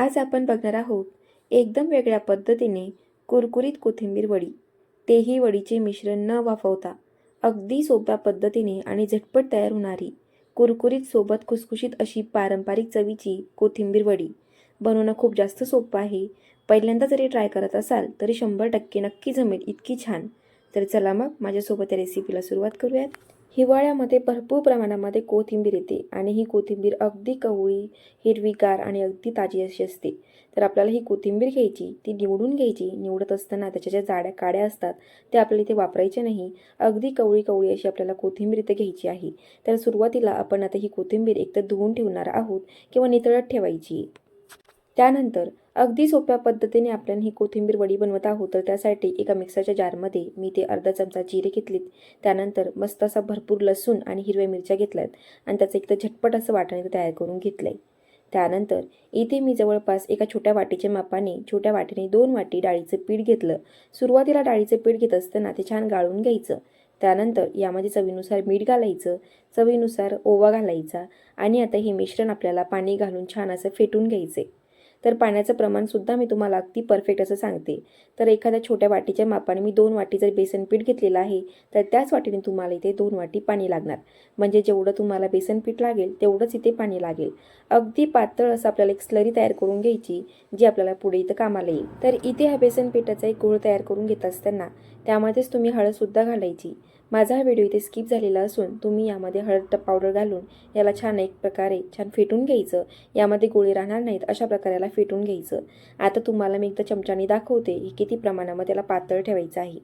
आज आपण बघणार आहोत एकदम वेगळ्या पद्धतीने कुरकुरीत कोथिंबीर वडी. तेही वडीचे मिश्रण न वाफवता अगदी सोप्या पद्धतीने आणि झटपट तयार होणारी कुरकुरीत सोबत खुसखुशीत अशी पारंपरिक चवीची कोथिंबीर वडी. बनवणं खूप जास्त सोपं आहे. पहिल्यांदा जरी ट्राय करत असाल तरी शंभर टक्के नक्की जमेल इतकी छान. तर चला मग माझ्यासोबत या रेसिपीला सुरुवात करूयात. हिवाळ्यामध्ये भरपूर प्रमाणामध्ये कोथिंबीर येते आणि ही कोथिंबीर अगदी कवळी हिरवीगार आणि अगदी ताजी अशी असते. तर आपल्याला ही कोथिंबीर घ्यायची ती निवडून घ्यायची. निवडत असताना त्याच्या ज्या जाड्या काड्या असतात त्या आपल्याला इथे वापरायच्या नाही. अगदी कवळी कवळी अशी आपल्याला कोथिंबीर इथे घ्यायची आहे. तर सुरुवातीला आपण आता ही कोथिंबीर एकतर धुवून ठेवणार आहोत किंवा नितळत ठेवायची. त्यानंतर अगदी सोप्या पद्धतीने आपल्याला ही कोथिंबीर वडी बनवत आहोत तर त्यासाठी एका मिक्सरच्या जारमध्ये मी ते अर्धा चमचा जिरे घेतलेत. त्यानंतर मस्त असा भरपूर लसूण आणि हिरव्या मिरच्या घेतल्यात आणि त्याचं एक तर झटपट असं वाटणे तयार करून घेतलं आहे त्यानंतर इथे मी जवळपास एका छोट्या वाटीच्या मापाने छोट्या वाटीने दोन वाटी डाळीचं पीठ घेतलं. सुरुवातीला डाळीचं पीठ घेत असताना ते छान गाळून घ्यायचं. त्यानंतर यामध्ये चवीनुसार मीठ घालायचं चवीनुसार ओवा घालायचा आणि आता हे मिश्रण आपल्याला पाणी घालून छान असं फेटून घ्यायचे तर पाण्याचं प्रमाणसुद्धा मी तुम्हाला अगदी परफेक्ट असं सांगते. तर एखाद्या छोट्या वाटीच्या मापाने मी दोन वाटी जर बेसन पीठ घेतलेलं आहे तर त्याच वाटीने तुम्हाला इथे दोन वाटी पाणी लागणार. म्हणजे जेवढं तुम्हाला बेसन पीठ लागेल तेवढंच इथे पाणी लागेल. अगदी पातळ असं आपल्याला एक स्लरी तयार करून घ्यायची जी आपल्याला पुढे इथं कामाला येईल. तर इथे हा बेसन पिठाचा एक गोळ तयार करून घेत असताना त्यामध्येच तुम्ही हळदसुद्धा घालायची. माझा हा व्हिडिओ इथे स्किप झालेला असून तुम्ही यामध्ये हळद पावडर घालून याला छान एक प्रकारे छान फेटून घ्यायचं. यामध्ये गोळी राहणार नाहीत अशा प्रकारे याला फेटून घ्यायचं. आता तुम्हाला मी एकदा चमच्याने दाखवते की किती प्रमाणामध्ये याला पातळ ठेवायचं आहे.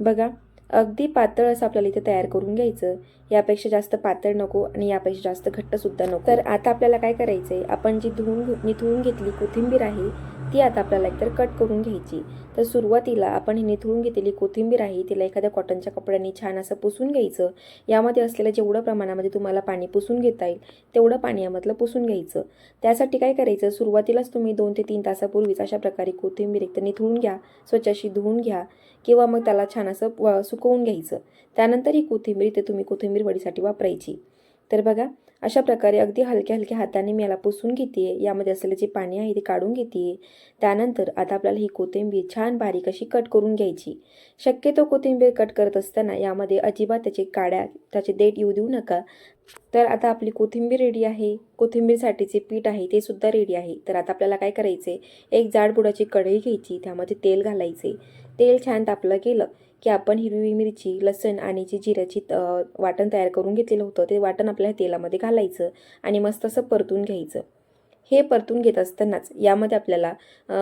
बघा अगदी पातळ असं आपल्याला इथे तयार करून घ्यायचं. यापेक्षा जास्त पातळ नको आणि यापेक्षा जास्त घट्टसुद्धा नको. तर आता आपल्याला काय करायचं आहे आपण जी धुवून निथळून घेतली कोथिंबीर आहे ती आता आपल्याला एकतर कट करून घ्यायची. तर सुरुवातीला आपण ही निथळून घेतलेली कोथिंबीर आहे तिला एखाद्या कॉटनच्या कपड्याने छान असं पुसून घ्यायचं. यामध्ये असलेल्या जेवढं प्रमाणामध्ये तुम्हाला पाणी पुसून घेता येईल तेवढं पाणी यामधलं पुसून घ्यायचं. त्यासाठी काय करायचं? सुरुवातीलाच तुम्ही दोन ते तीन तासापूर्वीच अशा प्रकारे कोथिंबीर एकतर निथळून घ्या स्वच्छ अशी धुवून घ्या किंवा मग त्याला छान असं सुकवून घ्यायचं. त्यानंतर ही कोथिंबीर ते तुम्ही कोथिंबीर वडीसाठी वापरायची. तर बघा अशा प्रकारे अगदी हलक्या हलक्या हाताने मी याला पुसून घेते यामध्ये असलेलं जे पाणी आहे ते काढून घेते त्यानंतर आता आपल्याला ही कोथिंबीर छान बारीक अशी कट करून घ्यायची. शक्यतो कोथिंबीर कट करत असताना यामध्ये अजिबात त्याचे काड्या त्याचे देठ येऊ देऊ नका. तर आता आपली कोथिंबीर रेडी आहे. कोथिंबीरसाठीचे पीठ आहे ते सुद्धा रेडी आहे. तर आता आपल्याला काय करायचे एक जाडबुडाची कढई घ्यायची. त्यामध्ये तेल घालायचे तेल छान तापलं गेलं की आपण हिरवी मिरची लसण आणि जी जिऱ्याची वाटण तयार करून घेतलेलं होतं ते वाटण आपल्या तेलामध्ये घालायचं आणि मस्त असं परतून घ्यायचं. हे परतून घेत असतानाच यामध्ये आपल्याला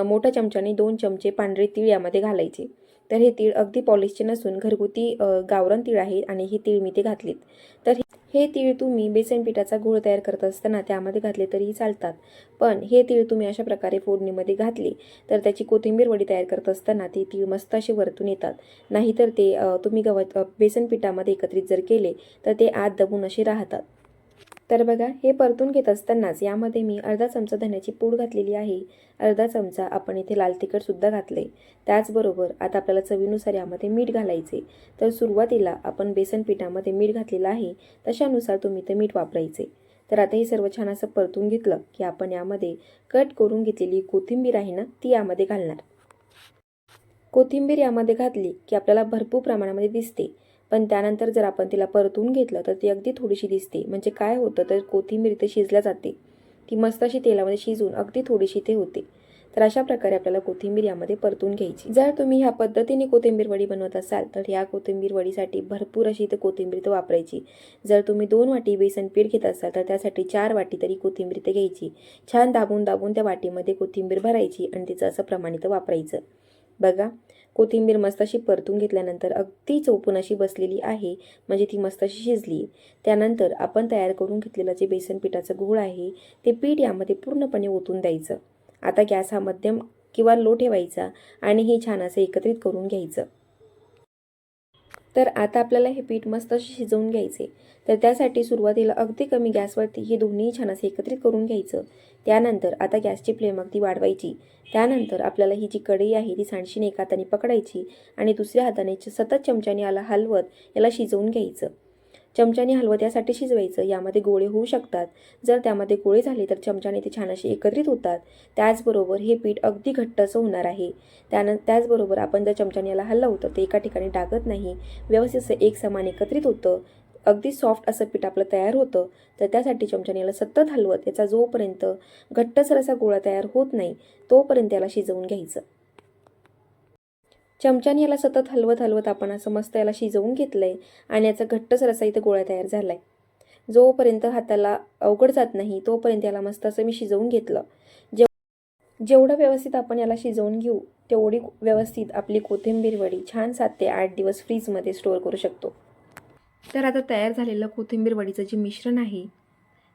मोठ्या चमच्याने दोन चमचे पांढरे तीळ यामध्ये घालायचे. तर हे तीळ अगदी पॉलिशचे नसून घरगुती गावरान तीळ आहे आणि हे तीळ मी ते घातलेत. तर हे तीळ तुम्ही बेसन पिठाचा गूळ तयार करत असताना त्यामध्ये घातले तरीही चालतात. पण हे तीळ तुम्ही अशा प्रकारे फोडणीमध्ये घातले तर त्याची कोथिंबीर वडी तयार करत असताना ते तीळ मस्त असे वरतून येतात. नाहीतर ते तुम्ही गवत बेसन पिठामध्ये एकत्रित जर केले तर ते आत दबून असे राहतात. तर बघा हे परतून घेत असतानाच यामध्ये मी अर्धा चमचा धन्याची पूड घातलेली आहे. अर्धा चमचा आपण इथे लाल तिखटसुद्धा घातले त्याचबरोबर आता आपल्याला चवीनुसार यामध्ये मीठ घालायचे. तर सुरुवातीला आपण बेसन पिठामध्ये मीठ घातलेलं आहे तशानुसार तुम्ही ते मीठ वापरायचे. तर आता हे सर्व छान असं परतून घेतलं की आपण यामध्ये कट करून घेतलेली कोथिंबीर आहे ना ती यामध्ये घालणार. कोथिंबीर यामध्ये घातली की आपल्याला भरपूर प्रमाणामध्ये दिसते. पण त्यानंतर जर आपण तिला परतून घेतलं तर ती अगदी थोडीशी दिसते. म्हणजे काय होतं तर कोथिंबीर इथे शिजल्या जाते. ती मस्त अशी तेलामध्ये शिजून अगदी थोडीशी ते होते. तर अशा प्रकारे आपल्याला कोथिंबीर यामध्ये परतून घ्यायची. जर तुम्ही ह्या पद्धतीने कोथिंबीर वडी बनवत असाल तर ह्या कोथिंबीर वडीसाठी भरपूर अशी इथे कोथिंबीर तर वापरायची. जर तुम्ही दोन वाटी बेसन पीठ घेत असाल तर त्यासाठी चार वाटी तरी कोथिंबीर ते घ्यायची. छान दाबून दाबून त्या वाटीमध्ये कोथिंबीर भरायची आणि तिचं असं प्रमाणित वापरायचं. बघा कोथिंबीर मस्त अशी परतून घेतल्यानंतर अगदी चोपून अशी बसलेली आहे. म्हणजे ती मस्त अशी शिजली. त्यानंतर आपण तयार करून घेतलेलं जे बेसन पिठाचं गूळ आहे ते पीठ यामध्ये पूर्णपणे ओतून द्यायचं. आता गॅस हा मध्यम किंवा लो ठेवायचा आणि हे छान असं एकत्रित करून घ्यायचं. तर आता आपल्याला हे पीठ मस्त असे शिजवून घ्यायचे. तर त्यासाठी सुरुवातीला अगदी कमी गॅसवरती हे दोन्ही छान असे एकत्रित करून घ्यायचं. त्यानंतर आता गॅसची फ्लेम अगदी वाढवायची. त्यानंतर आपल्याला ही जी कढई आहे ती सांडशीने एका हाताने पकडायची आणि दुसऱ्या हाताने सतत चमच्याने याला हलवत याला शिजवून घ्यायचं. चमच्याने हलवत यासाठी शिजवायचं. यामध्ये गोळे होऊ शकतात. जर त्यामध्ये गोळे झाले तर चमच्याने ते छान असे एकत्रित होतात. त्याचबरोबर हे पीठ अगदी घट्ट असं होणार आहे. त्यानं त्याचबरोबर आपण जर चमच्याने याला हलवलं तर ते एका ठिकाणी टाकत नाही. व्यवस्थित असं एक समान एकत्रित होतं. अगदी सॉफ्ट असं पीठ आपलं तयार होतं तर त्यासाठी चमच्याने याला सतत हलवत याचा जोपर्यंत घट्टसर असा गोळा तयार होत नाही तोपर्यंत याला शिजवून घ्यायचं. चमच्याने याला सतत हलवत हलवत आपण असं मस्त याला शिजवून घेतलं आहे आणि याचा घट्टसर असा इथं गोळा तयार झाला आहे जोपर्यंत हाताला अवघड जात नाही तोपर्यंत याला मस्त असं मी शिजवून घेतलं. जेव जेवढं व्यवस्थित आपण याला शिजवून घेऊ तेवढी व्यवस्थित आपली कोथिंबीर वडी छान सात ते आठ दिवस फ्रीजमध्ये स्टोअर करू शकतो. तर आता तयार झालेलं कोथिंबीर वडीचं जे मिश्रण आहे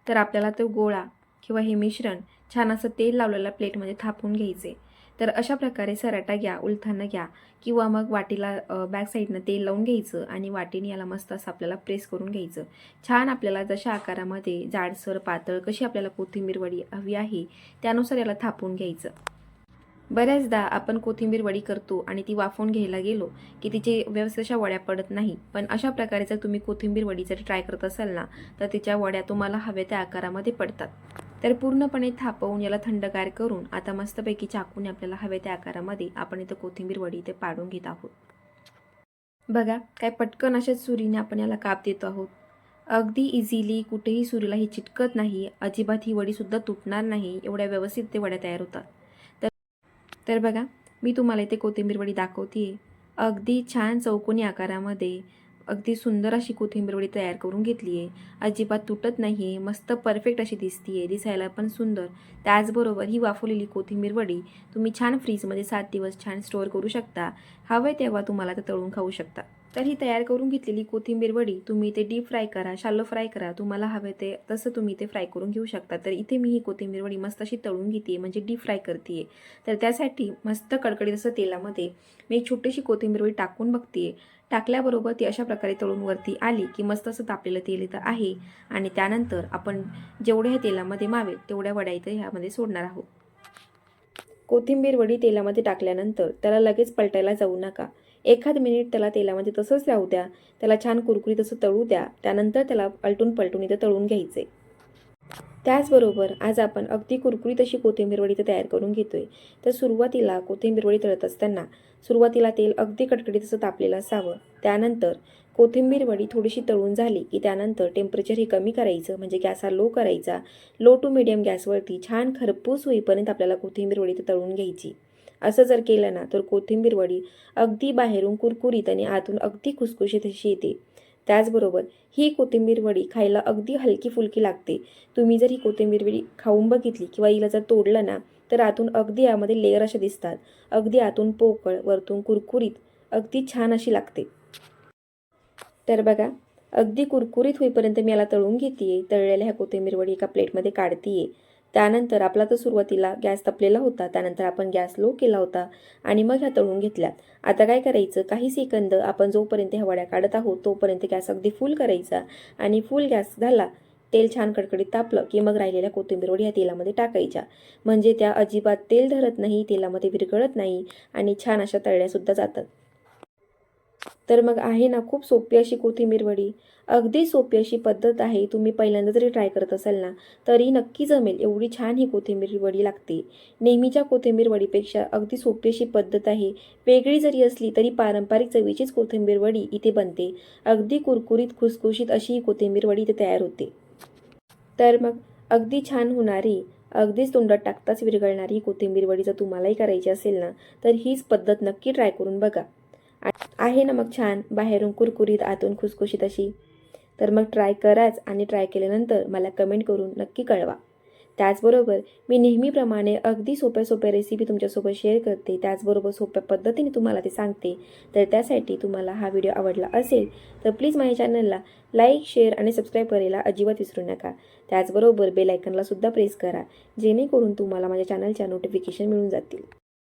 तर आपल्याला तो गोळा किंवा हे मिश्रण छान असं तेल लावलेल्या प्लेटमध्ये थापून घ्यायचे. तर अशा प्रकारे सराटा घ्या उलथानं घ्या किंवा मग वाटीला बॅक साईडनं तेल लावून घ्यायचं आणि वाटीने याला मस्त असं आपल्याला प्रेस करून घ्यायचं. छान आपल्याला जशा आकारामध्ये जाडसर पातळ कशी आपल्याला कोथिंबीर वडी हवी आहे त्यानुसार याला थापून घ्यायचं. बऱ्याचदा आपण कोथिंबीर वडी करतो आणि ती वाफवून घ्यायला गेलो की तिचे व्यवस्थित अशा वड्या पडत नाही. पण अशा प्रकारे जर तुम्ही कोथिंबीर वडी जर ट्राय करत असाल ना तर तिच्या वड्या तुम्हाला हव्या त्या आकारामध्ये पडतात. तर पूर्णपणे थापवून याला थंडगार करून आता मस्तपैकी चाकूने आपल्याला हव्या त्या आकारामध्ये आपण इथं कोथिंबीर वडी इथे पाडून घेत आहोत. बघा काय पटकन अशाच सुरीने आपण याला काप देतो आहोत. अगदी इझिली कुठेही सुरीला ही चिटकत नाही. अजिबात ही वडीसुद्धा तुटणार नाही. एवढ्या व्यवस्थित ते वड्या तयार होतात. तर बघा मी तुम्हाला इथे कोथिंबीर वडी दाखवते अगदी छान चौकोनी आकारामध्ये अगदी सुंदर अशी कोथिंबीर वडी तयार करून घेतली आहे. अजिबात तुटत नाही आहे मस्त परफेक्ट अशी दिसती आहे दिसायला पण सुंदर. त्याचबरोबर ही वाफवलेली कोथिंबीर वडी तुम्ही छान फ्रीजमध्ये सात दिवस छान स्टोअर करू शकता. हवे तेव्हा तुम्हाला ते तळून खाऊ शकता. तर ही तयार करून घेतलेली कोथिंबीर वडी तुम्ही ते डीप फ्राय करा शालो फ्राय करा. तुम्हाला हवे ते तसं तुम्ही ते फ्राय करून घेऊ शकता. तर इथे मी ही कोथिंबीर वडी मस्त अशी तळून घेते म्हणजे डीप फ्राय करते तर त्यासाठी मस्त कडकडीत असं तेलामध्ये मी एक छोटीशी कोथिंबीर वडी टाकून बघते टाकल्याबरोबर ती अशा प्रकारे तळून वरती आली की मस्त असं तापलेलं तेल इथं आहे. आणि त्यानंतर आपण जेवढ्या ह्या तेलामध्ये मावेल तेवढ्या वड्या इथं ह्यामध्ये सोडणार आहोत. कोथिंबीर वडी तेलामध्ये टाकल्यानंतर त्याला लगेच पलटायला जाऊ नका. एखाद मिनिट त्याला तेलामध्ये तसंच राहू द्या. त्याला छान कुरकुरीत असं तळू द्या. त्यानंतर त्याला पलटून पलटून इथं तळून घ्यायचे. त्याचबरोबर आज आपण अगदी कुरकुरीत अशी कोथिंबीर वडी इथं तयार करून घेतोय. तर सुरुवातीला कोथिंबीर वडी तळत असताना सुरुवातीला तेल अगदी कडकडीत असं तापलेलं असावं. त्यानंतर कोथिंबीर वडी थोडीशी तळून झाली की त्यानंतर टेम्परेचर हे कमी करायचं म्हणजे गॅस हा लो करायचा. लो टू मिडियम गॅसवरती छान खरपूस होईपर्यंत आपल्याला कोथिंबीर वडी इथं तळून घ्यायची. असं जर केलं ना तर कोथिंबीर वडी अगदी बाहेरून कुरकुरीत आणि आतून अगदी खुसखुशीत अशी येते. त्याचबरोबर ही कोथिंबीर वडी खायला अगदी हलकी फुलकी लागते. तुम्ही जर ही कोथिंबीर वडी खाऊन बघितली किंवा हिला जर तोडलं ना तर आतून अगदी यामध्ये लेअर अशा दिसतात. अगदी आतून पोकळ वरतून कुरकुरीत अगदी छान अशी लागते. तर बघा अगदी कुरकुरीत होईपर्यंत मी याला तळून घेते तळलेल्या ह्या कोथिंबीर वडी एका प्लेटमध्ये काढतीये. त्यानंतर आपला तर सुरुवातीला गॅस तपलेला होता त्यानंतर आपण गॅस लो केला होता आणि मग ह्या तळून घेतल्यात आता काय करायचं? काही सेकंद आपण जोपर्यंत ह्या वड्या काढत आहोत तोपर्यंत गॅस अगदी फुल करायचा आणि फुल गॅस झाला तेल छान कडकडीत तापलं की मग राहिलेल्या कोथिंबीर या ह्या तेलामध्ये टाकायच्या. म्हणजे त्या अजिबात तेल धरत नाही तेलामध्ये विरघळत नाही आणि छान अशा तळल्यासुद्धा जातात. तर मग आहे ना खूप सोपी अशी कोथिंबीर वडी. अगदी सोपी अशी पद्धत आहे. तुम्ही पहिल्यांदा जरी ट्राय करत असाल ना तरी नक्की जमेल. एवढी छान ही कोथिंबीर वडी लागते. नेहमीच्या कोथिंबीर वडीपेक्षा अगदी सोपी अशी पद्धत आहे. वेगळी जरी असली तरी पारंपरिक चवीचीच कोथिंबीर वडी इथे बनते. अगदी कुरकुरीत खुसखुशीत अशी ही कोथिंबीर वडी इथे तयार होते. तर मग अगदी छान होणारी अगदीच तोंडात टाकताच विरघळणारी कोथिंबीर वडी जर तुम्हालाही करायची असेल ना तर हीच पद्धत नक्की ट्राय करून बघा. आहे ना मग छान बाहेरून कुरकुरीत आतून खुसखुशीत अशी. तर मग ट्राय कराच आणि ट्राय केल्यानंतर मला कमेंट करून नक्की कळवा. त्याचबरोबर मी नेहमीप्रमाणे अगदी सोप्या सोप्या रेसिपी तुमच्यासोबत शेअर करते. त्याचबरोबर सोप्या पद्धतीने तुम्हाला ते सांगते. तर त्यासाठी तुम्हाला हा व्हिडिओ आवडला असेल तर प्लीज माझ्या चॅनलला लाईक शेअर आणि सबस्क्राईब करायला अजिबात विसरू नका. त्याचबरोबर बेलायकनला सुद्धा प्रेस करा जेणेकरून तुम्हाला माझ्या चॅनलच्या नोटिफिकेशन मिळून जातील.